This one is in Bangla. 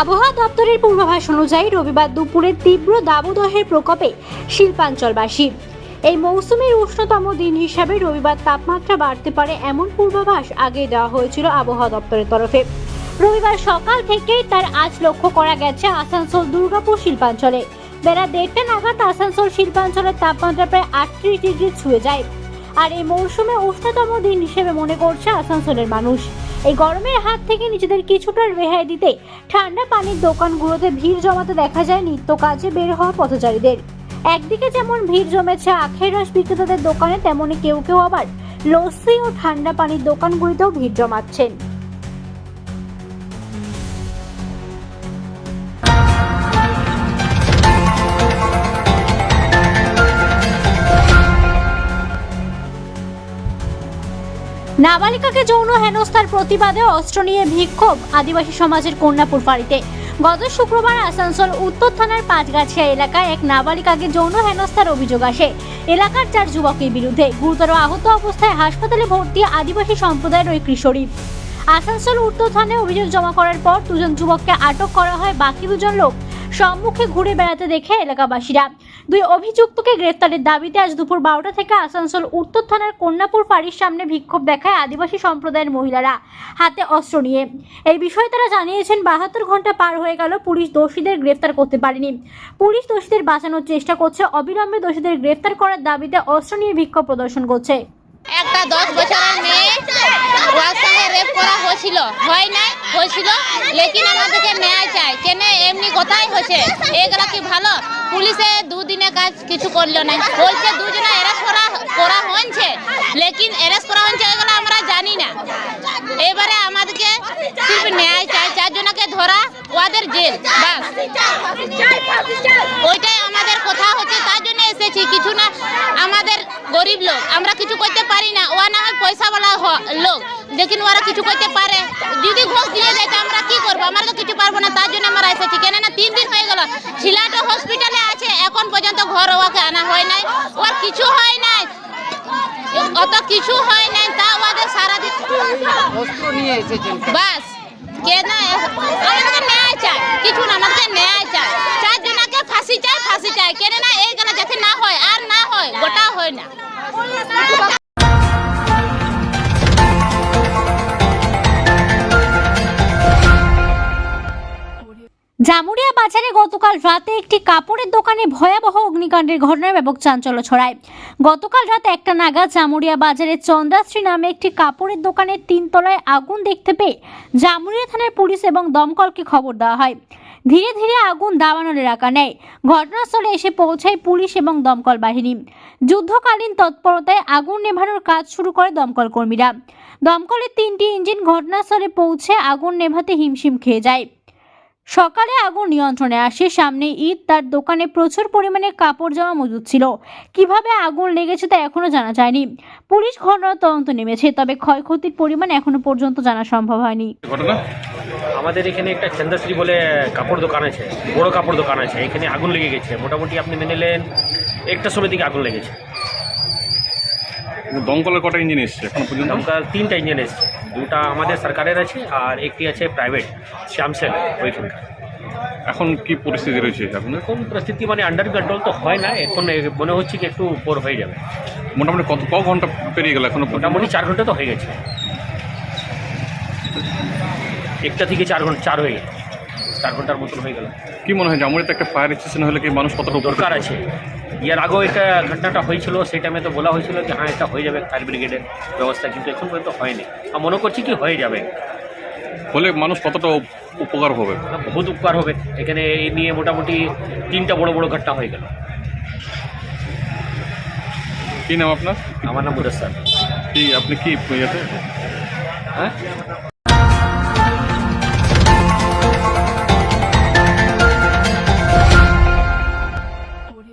আবহাওয়া দপ্তরের পূর্বাভাস অনুযায়ী রবিবার দুপুরে তীব্র দাবদাহের প্রকোপে শিল্পাঞ্চলবাসী। এই মৌসুমের উষ্ণতম দিন হিসাবে রবিবার তাপমাত্রা বাড়তে পারে এমন পূর্বাভাস আগে দেওয়া হয়েছিল আবহাওয়া দপ্তরের তরফে। রবিবার সকাল থেকেই তার আজ লক্ষ্য করা গেছে আসানসোল, দুর্গাপুর শিল্পাঞ্চলে। বেলা দেড়টা নাগাদ আসানসোল শিল্পাঞ্চলের তাপমাত্রা প্রায় আটত্রিশ ডিগ্রি ছুঁয়ে যায়। আর এই মৌসুমে উষ্ণতম দিন হিসেবে মনে করছে আসানসোলের মানুষ। এই গরমের হাত থেকে নিজেদের কিছুটা রেহাই দিতে ঠান্ডা পানির দোকানগুলোতে ভিড় জমাতে দেখা যায় নিত্য কাজে বের হওয়া পথচারীদের। একদিকে যেমন ভিড় জমেছে আখের রস বিক্রেতাদের দোকানে, তেমনি কেউ কেউ আবার লস্যি ও ঠান্ডা পানির দোকানগুলিতেও ভিড় জমাচ্ছেন। নাবালিকাকে যৌন হেনস্থার প্রতিবাদে অস্ত্র নিয়ে বিক্ষোভ আদিবাসী সমাজের কন্যাপুর ফাঁড়িতে গত শুক্রবার আসানসোল উত্তর থানার পাঁচগাছিয়া এলাকায় এক নাবালিকাকে যৌন হেনস্থার অভিযোগ আসে। এলাকার চার যুবকের বিরুদ্ধে গুরুতর আহত অবস্থায় হাসপাতালে ভর্তি আদিবাসী সম্প্রদায়ের ওই কিশোরী আসানসোল উত্তর থানায় অভিযোগ জমা করার পর দুজন যুবককে আটক করা হয় বাকি দুজন লোক সম্মুখে ঘুরে বেড়াতে দেখে এলাকাবাসীরা। দুই অভিযুক্তকে গ্রেফতারের দাবিতে আজ দুপুর বারোটা থেকে আসানসোল উত্তর থানার কন্যাপুর ফাঁড়ির সামনে বিক্ষোভ দেখায় আদিবাসী সম্প্রদায়ের মহিলারা হাতে অস্ত্র নিয়ে। এই বিষয়ে তারা জানিয়েছেন, বাহাত্তর ঘণ্টা পার হয়ে গেল, পুলিশ দোষীদের গ্রেফতার করতে পারেনি। পুলিশ দোষীদের বাঁচানোর চেষ্টা করছে, অবিলম্বে দোষীদের গ্রেফতার করার দাবিতে অস্ত্র নিয়ে বিক্ষোভ প্রদর্শন করছে। দশ বছরের মেয়ে ওর রেপ করা হয়েছিল। হয় নাই? হয়েছিল। লেকিন আমাদেরকে ন্যায় চাই কেন, এমনি কোথায় হয়েছে। এগুলা কি ভালো? পুলিশে দুদিনে কাজ কিছু করল না। বলছে, দুজনে অ্যারেস্ট করা করা হয়েছে। লেকিন অ্যারেস্ট করা হয়েছে এগুলো আমরা জানি না এবারে আমাদেরকে সির্ফ ন্যায় চাই চারজনকে ধরা ওদের জেল বাস ওইটাই আমাদের কথা হচ্ছে তার জন্য এসেছি কিছু না আমাদের গরিব লোক। আমরা কিছু করতে পারি না। ওরা না হয় পয়সাওয়ালা লোক। লেকিন ওরা কিছু করতে পারে। যদি ঘোষ দিয়ে দেয় তো আমরা কি করব? আমরা তো কিছু পারব না। তার জন্য আমরা এসেছি কেন না। তিন দিন হয়ে গেল। ছিলাটো হসপিটালে আছে। এখন পর্যন্ত ঘর ওকে আনা হয় নাই। ওর কিছু হয় নাই। অত কিছু হয় নাই। তা ওদের সারাদিন বাস। কেন ন্যায় চাই কিছু না আমাদেরকে ন্যায় চাই চারজনকে ফাঁসি চাই ফাঁসি চাই কেন না এই গেলে যাতে না হয় আর না হয় গোটা হয় না। জামুরিয়া বাজারে গতকাল রাতে একটি কাপড়ের দোকানে ভয়াবহ অগ্নিকাণ্ডের ঘটনায় ব্যাপক চাঞ্চল্য ছড়ায়। গতকাল রাতে একটা নাগাদ জামুরিয়া বাজারে চন্দ্রাশ্রী নামে একটি কাপড়ের দোকানের তিনতলায় আগুন দেখতে পেয়ে জামুরিয়া থানার পুলিশ এবং দমকলকে খবর দেওয়া হয়। ধীরে ধীরে আগুন দাবানোর এলাকা নেয়। ঘটনাস্থলে এসে পৌঁছায় পুলিশ এবং দমকল বাহিনী। যুদ্ধকালীন তৎপরতায় আগুন নেভানোর কাজ শুরু করে দমকল কর্মীরা। দমকলের তিনটি ইঞ্জিন ঘটনাস্থলে পৌঁছে আগুন নেভাতে হিমশিম খেয়ে যায়। সকালে আগুন নিয়ন্ত্রণে আসে। সামনে ঈদ তার দোকানে প্রচুর পরিমাণে কাপড় জামা মজুদ ছিল। কীভাবে আগুন লেগেছে তা এখনও জানা যায়নি। পুলিশ ঘটনার তদন্ত নেমেছে, তবে ক্ষয়ক্ষতির পরিমাণ এখনও পর্যন্ত জানা সম্ভব হয়নি। ঘটনা? আমাদের এখানে একটা চন্দ্রশ্রী বলে কাপড় দোকান আছে বড় কাপড় দোকান আছে এখানে আগুন লেগে গেছে। মোটামুটি আপনি মেনে নেন একটা সময় দিকে আগুন লেগেছে। দমকলের কটা ইঞ্জিন এসছে এখন পর্যন্ত? দমকল তিনটা ইঞ্জিন এসছে দুটা আমাদের সরকারের আছে আর একটি আছে প্রাইভেট শ্যামসেল ওইখানকার এখন কি পরিস্থিতি রয়েছে এখন? এরকম পরিস্থিতি মানে আন্ডার কন্ট্রোল তো হয় না এখন মনে হচ্ছে কি একটু উপর হয়ে যাবে। মোটামুটি কত ক ঘণ্টা পেরিয়ে গেল এখন মোটামুটি চার ঘণ্টা তো হয়ে গেছে। একটা থেকে চার ঘণ্টা চার হয়ে গেছে চার ঘণ্টার মতন হয়ে গেল। কি মনে হয় জামুরিতে একটা ফায়ার স্টেশন হলে কি মানুষ কতটা দরকার আছে। এর আগেও এটা ঘটনাটা হয়েছিল সেই টাইমে তো বলা হয়েছিল যে হ্যাঁ এটা হয়ে যাবে ফায়ার ব্রিগেডের ব্যবস্থা কিন্তু এখন পর্যন্ত হয়নি। আর মনে করছি কি হয়ে যাবে। হলে মানুষ কতটা উপকার হবে? বহুত উপকার হবে। এখানে এই নিয়ে মোটামুটি তিনটা বড় বড় ঘটনা হয়ে গেল। কি নাম আপনার? আমার নাম মুদস্সার। কি আপনি কি ইয়েতে? হ্যাঁ?